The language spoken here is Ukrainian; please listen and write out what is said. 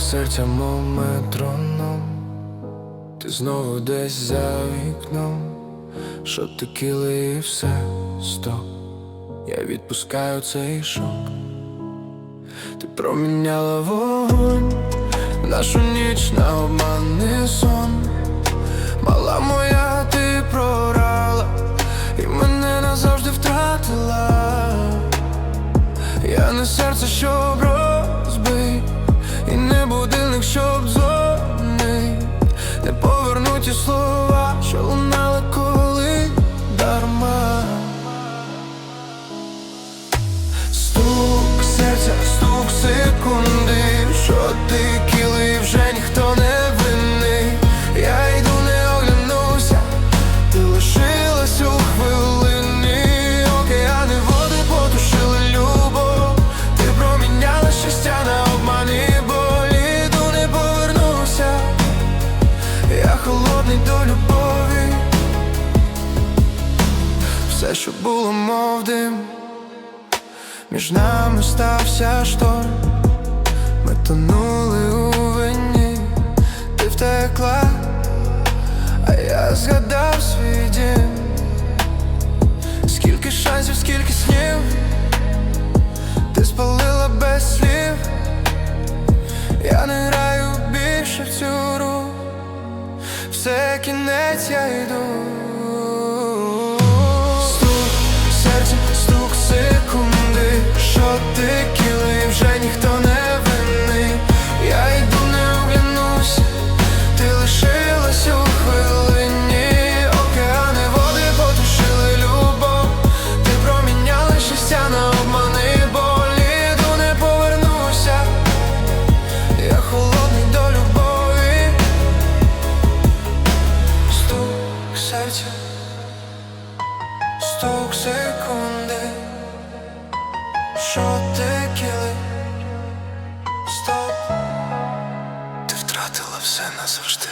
серця, мов метроном, ти знову десь за вікном, що ти і все стоп. Я відпускаю цей шок. Ти проміняла вогонь, нашу ніч на обманний сон. Мала моя, ти програла, і мене назавжди втратила. Я не серце, і не будильник, щоб Все, що було, мов дим. Між нами стався шторм, ми тонули у вині, ти втекла, а я згадав свій дім. Скільки шансів, скільки снів, ти спалила без слів, я не граю більше в цю гру, все кінець я йду. Що ти стоп, ти втратила все назавжди.